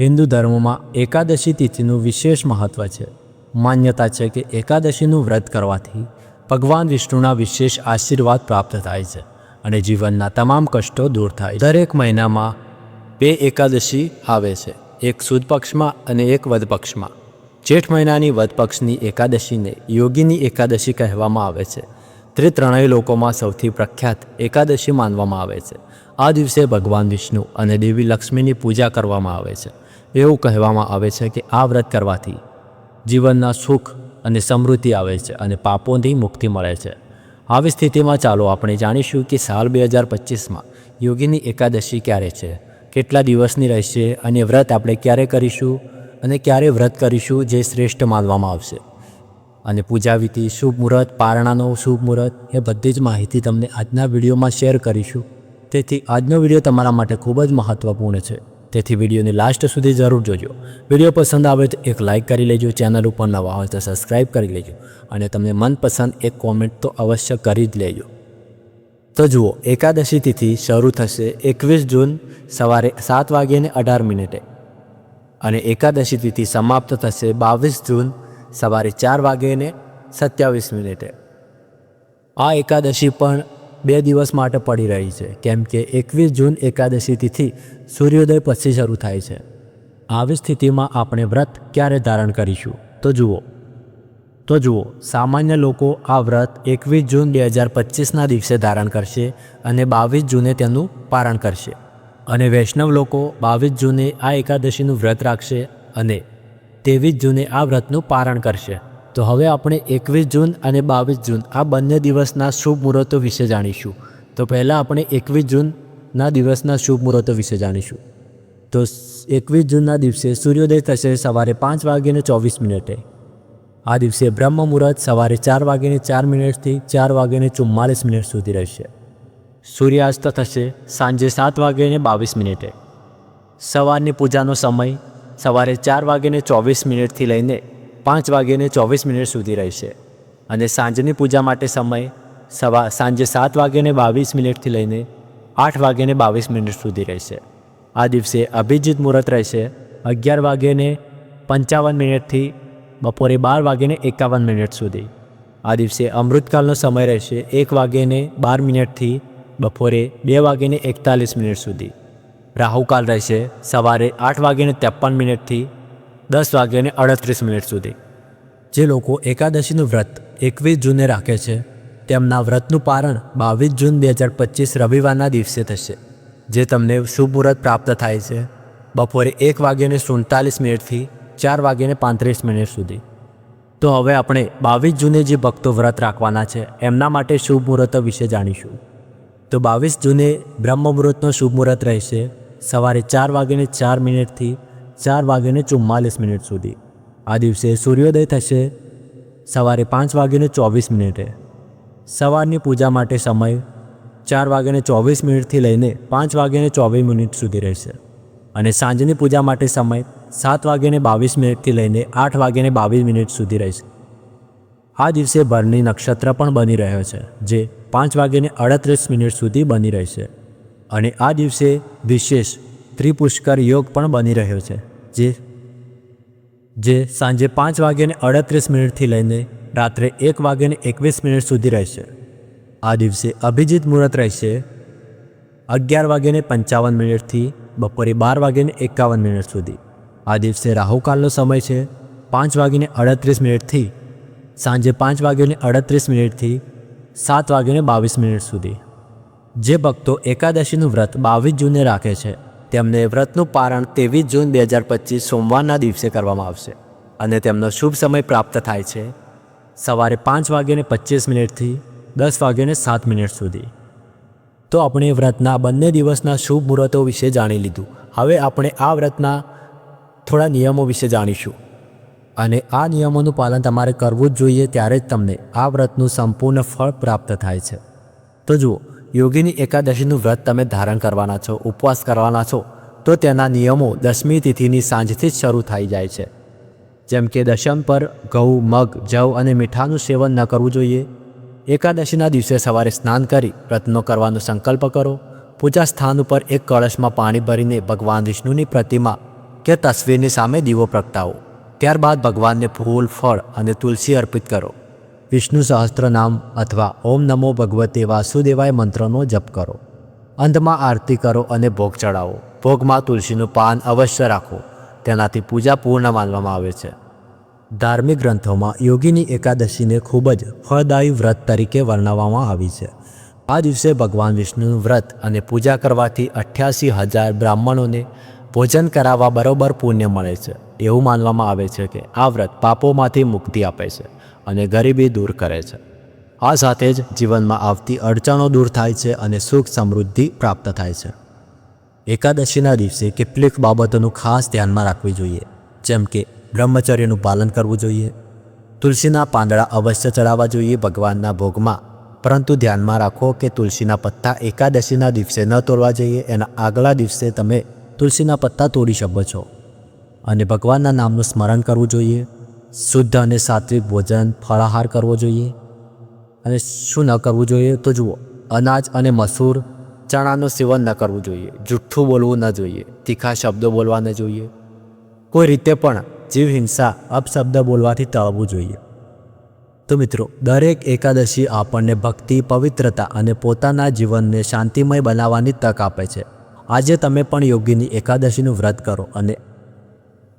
હિન્દુ ધર્મમાં એકાદશી તિથિનું વિશેષ મહત્ત્વ છે. માન્યતા છે કે એકાદશીનું વ્રત કરવાથી ભગવાન વિષ્ણુના વિશેષ આશીર્વાદ પ્રાપ્ત થાય છે અને જીવનના તમામ કષ્ટો દૂર થાય. દરેક મહિનામાં બે એકાદશી આવે છે, એક સુદ પક્ષમાં અને એક વધ પક્ષમાં. જેઠ મહિનાની વધ પક્ષની એકાદશીને યોગીની એકાદશી કહેવામાં આવે છે. તે ત્રણેય લોકોમાં સૌથી પ્રખ્યાત એકાદશી માનવામાં આવે છે. આ દિવસે ભગવાન વિષ્ણુ અને દેવી લક્ષ્મીની પૂજા કરવામાં આવે છે. એવું કહેવામાં આવે છે કે આ વ્રત કરવાથી જીવનના સુખ અને સમૃદ્ધિ આવે છે અને પાપોથી મુક્તિ મળે છે. આવી સ્થિતિમાં ચાલો આપણે જાણીશું કે સાલ બે હજાર પચીસમાં યોગીની એકાદશી ક્યારે છે, કેટલા દિવસની રહેશે અને વ્રત આપણે ક્યારે કરીશું અને ક્યારે વ્રત કરીશું જે શ્રેષ્ઠ માનવામાં આવશે. અને પૂજાવિધિ શુભ મુહૂર્ત, પારણાનો શુભ મુહૂર્ત એ બધી જ માહિતી તમને આજના વિડીયોમાં શેર કરીશું. તેથી આજનો વીડિયો તમારા માટે ખૂબ જ મહત્ત્વપૂર્ણ છે. તેથી વિડીયોની લાસ્ટ સુધી જરૂર જોજો. વીડિયો પસંદ આવે તો એક લાઇક કરી લેજો, ચેનલ ઉપર નવા હોય તો સબસ્ક્રાઈબ કરી લેજો અને તમને મનપસંદ એક કોમેન્ટ તો અવશ્ય કરી જ લેજો. તો જુઓ, એકાદશી તિથિ શરૂ થશે એકવીસ જૂન સવારે સાત વાગ્યાને અઢાર મિનિટે અને એકાદશી તિથિ સમાપ્ત થશે બાવીસ જૂન સવારે ચાર વાગ્યાને સત્યાવીસ મિનિટે. આ એકાદશી પણ બે દિવસ માટે પડી રહી છે, કેમ કે એકવીસ જૂન એકાદશી તિથિ સૂર્યોદય પછી શરૂ થાય છે. આવી સ્થિતિમાં આપણે વ્રત ક્યારે ધારણ કરીશું? તો જુઓ. તો જુઓ, સામાન્ય લોકો આ વ્રત એકવીસ જૂન બે હજાર પચીસના દિવસે ધારણ કરશે અને બાવીસ જૂને તેનું પારણ કરશે. અને વૈષ્ણવ લોકો બાવીસ જૂને આ એકાદશીનું વ્રત રાખશે અને ત્રેવીસ જૂને આ વ્રતનું પારણ કરશે. તો હવે આપણે એકવીસ જૂન અને બાવીસ જૂન આ બંને દિવસના શુભ મુહૂર્તો વિશે જાણીશું. તો પહેલાં આપણે એકવીસ જૂનના દિવસના શુભ મુહૂર્તો વિશે જાણીશું. તો એકવીસ જૂનના દિવસે સૂર્યોદય થશે સવારે પાંચ વાગ્યાને ચોવીસ મિનિટે. આ દિવસે બ્રહ્મ મુહૂર્ત સવારે ચાર વાગ્યાને ચાર મિનિટથી ચાર વાગ્યાને ચુમ્માલીસ મિનિટ સુધી રહેશે. સૂર્યાસ્ત થશે સાંજે સાત વાગ્યાને બાવીસ મિનિટે. સવારની પૂજાનો સમય સવારે ચાર વાગ્યાને ચોવીસ મિનિટથી લઈને પાંચ વાગ્યાને ચોવીસ મિનિટ સુધી રહેશે. અને સાંજની પૂજા માટે સમય સવા સાંજે સાત વાગ્યાને બાવીસ મિનિટથી લઈને આઠ વાગ્યાને બાવીસ મિનિટ સુધી રહેશે. આ દિવસે અભિજીત મુહૂર્ત રહેશે. અગિયાર વાગ્યાને પંચાવન મિનિટથી બપોરે બાર વાગ્યાને એકાવન મિનિટ સુધી. આ દિવસે અમૃતકાલનો સમય રહેશે એક વાગ્યાને બાર મિનિટથી બપોરે બે વાગ્યાને એકતાલીસ મિનિટ સુધી. રાહુકાલ રહેશે. સવારે આઠ વાગ્યાને ત્રેપન મિનિટથી દસ વાગ્યાને અડત્રીસ મિનિટ સુધી. જે લોકો એકાદશીનું વ્રત એકવીસ જૂને રાખે છે, તેમના વ્રતનું પારણ બાવીસ જૂન બે હજાર પચીસ રવિવારના દિવસે થશે. જે તમને શુભ મુહૂર્ત પ્રાપ્ત થાય છે, બપોરે એક વાગ્યાને સુડતાલીસ મિનિટથી ચાર વાગ્યાને પાંત્રીસ મિનિટ સુધી. તો હવે આપણે બાવીસ જૂને જે ભક્તો વ્રત રાખવાના છે, એમના માટે શુભ મુહૂર્તો વિશે જાણીશું. તો બાવીસ જૂને બ્રહ્મ મુહૂર્તનો શુભ મુહૂર્ત રહેશે, સવારે ચાર વાગ્યાને ચાર મિનિટથી ચાર વાગ્યાને ચુમ્માલીસ મિનિટ સુધી. આ દિવસે સૂર્યોદય થશે સવારે પાંચ વાગ્યાને ચોવીસ મિનિટે. સવારની પૂજા માટે સમય ચાર વાગ્યાને ચોવીસ મિનિટથી લઈને પાંચ વાગ્યાને ચોવીસ મિનિટ સુધી રહેશે. અને સાંજની પૂજા માટે સમય સાત વાગ્યાને બાવીસ મિનિટથી લઈને આઠ વાગ્યાને બાવીસ મિનિટ સુધી રહેશે. આ દિવસે ભરની નક્ષત્ર પણ બની રહ્યો છે, જે પાંચ વાગ્યાને અડત્રીસ મિનિટ સુધી બની રહેશે. અને આ દિવસે વિશેષ ત્રિપુષ્કર યોગ પણ બની રહ્યો છે, જે જે સાંજે પાંચ વાગ્યાને અડત્રીસ મિનિટથી લઈને રાત્રે એક વાગ્યાને એકવીસ મિનિટ સુધી રહેશે. આ દિવસે અભિજીત મુહૂર્ત રહેશે અગિયાર વાગ્યાને પંચાવન મિનિટથી બપોરે બાર વાગ્યાને એકાવન મિનિટ સુધી. આ દિવસે રાહુકાલનો સમય છે પાંચ વાગ્યાને અડત્રીસ મિનિટથી સાંજે પાંચ વાગ્યાને અડત્રીસ મિનિટથી સાત વાગ્યાને બાવીસ મિનિટ સુધી. જે ભક્તો એકાદશીનું વ્રત બાવીસ જૂને રાખે છે તેમને વ્રતનું પારણ ત્રેવીસ જૂન બે હજાર પચીસ સોમવારના દિવસે કરવામાં આવશે અને તેમનો શુભ સમય પ્રાપ્ત થાય છે સવારે પાંચ વાગ્યાને પચીસ મિનિટથી દસ વાગ્યાને સાત મિનિટ સુધી. તો આપણે વ્રતના બંને દિવસના શુભ મુહૂર્તો વિશે જાણી લીધું. હવે આપણે આ વ્રતના થોડા નિયમો વિશે જાણીશું. અને આ નિયમોનું પાલન તમારે કરવું જ જોઈએ ત્યારે જ તમને આ વ્રતનું સંપૂર્ણ ફળ પ્રાપ્ત થાય છે. તો જુઓ યોગીની એકાદશીનું વ્રત તમે ધારણ કરવાના છો, ઉપવાસ કરવાના છો, તો તેના નિયમો દસમી તિથિની સાંજથી જ શરૂ થઈ જાય છે. જેમ કે દશમ પર ઘઉં, મગ, જવ અને મીઠાનું સેવન ન કરવું જોઈએ. એકાદશીના દિવસે સવારે સ્નાન કરી વ્રતનો કરવાનો સંકલ્પ કરો. પૂજા સ્થાન ઉપર એક કળશમાં પાણી ભરીને ભગવાન વિષ્ણુની પ્રતિમા કે તસવીરની સામે દીવો પ્રગટાવો. ત્યારબાદ ભગવાનને ફૂલ, ફળ અને તુલસી અર્પિત કરો. વિષ્ણુ સહસ્ત્રનામ અથવા ઓમ નમો ભગવતે વાસુદેવાય મંત્રનો જપ કરો. અંતમાં આરતી કરો અને ભોગ ચડાવો ભોગમાં તુલસીનું પાન અવશ્ય રાખો. તેનાથી પૂજા પૂર્ણ માનવામાં આવે છે. ધાર્મિક ગ્રંથોમાં યોગીની એકાદશીને ખૂબ જ ફળદાયી વ્રત તરીકે વર્ણવવામાં આવી છે. આ દિવસે ભગવાન વિષ્ણુનું વ્રત અને પૂજા કરવાથી અઠ્યાસી હજાર બ્રાહ્મણોને ભોજન કરાવવા બરોબર પુણ્ય મળે છે. એવું માનવામાં આવે છે કે આ વ્રત પાપોમાંથી મુક્તિ આપે છે. અને ગરીબી દૂર કરે છે. આ સાથે જ જીવનમાં આવતી અડચણો દૂર થાય છે અને સુખ સમૃદ્ધિ પ્રાપ્ત થાય છે. એકાદશીના દિવસે કેટલીક બાબતોનું ખાસ ધ્યાનમાં રાખવી જોઈએ, જેમ કે બ્રહ્મચર્યનું પાલન કરવું જોઈએ, તુલસીના પાંદડા અવશ્ય ચડાવવા જોઈએ ભગવાનના ભોગમાં, પરંતુ ધ્યાનમાં રાખો કે તુલસીના પત્તા એકાદશીના દિવસે ન તોડવા જોઈએ, એના આગલા દિવસે તમે તુલસીના પત્તા તોડી શકો છો. અને ભગવાનના નામનું સ્મરણ કરવું જોઈએ શુદ્ધ અને સાત્વિક ભોજન ફળાહાર કરવો જોઈએ અને શું ન કરવું જોઈએ તો જુઓ, અનાજ અને મસૂર ચણાનું સેવન ન કરવું જોઈએ, જુઠ્ઠું બોલવું ન જોઈએ, તીખા શબ્દો બોલવા ન જોઈએ. કોઈ રીતે પણ જીવ હિંસા, અપશબ્દ બોલવાથી ટાળવું જોઈએ. તો મિત્રો, દરેક એકાદશી આપણને ભક્તિ, પવિત્રતા અને પોતાના જીવનને શાંતિમય બનાવવાની તક આપે છે. આજે તમે પણ યોગીની એકાદશીનું વ્રત કરો અને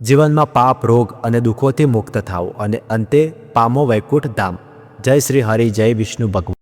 જીવનમાં પાપ, રોગ અને દુઃખોથી મુક્ત થાઓ અને અંતે પામો વૈકુંઠ ધામ. જય શ્રી હરિ, જય વિષ્ણુ ભગવાન.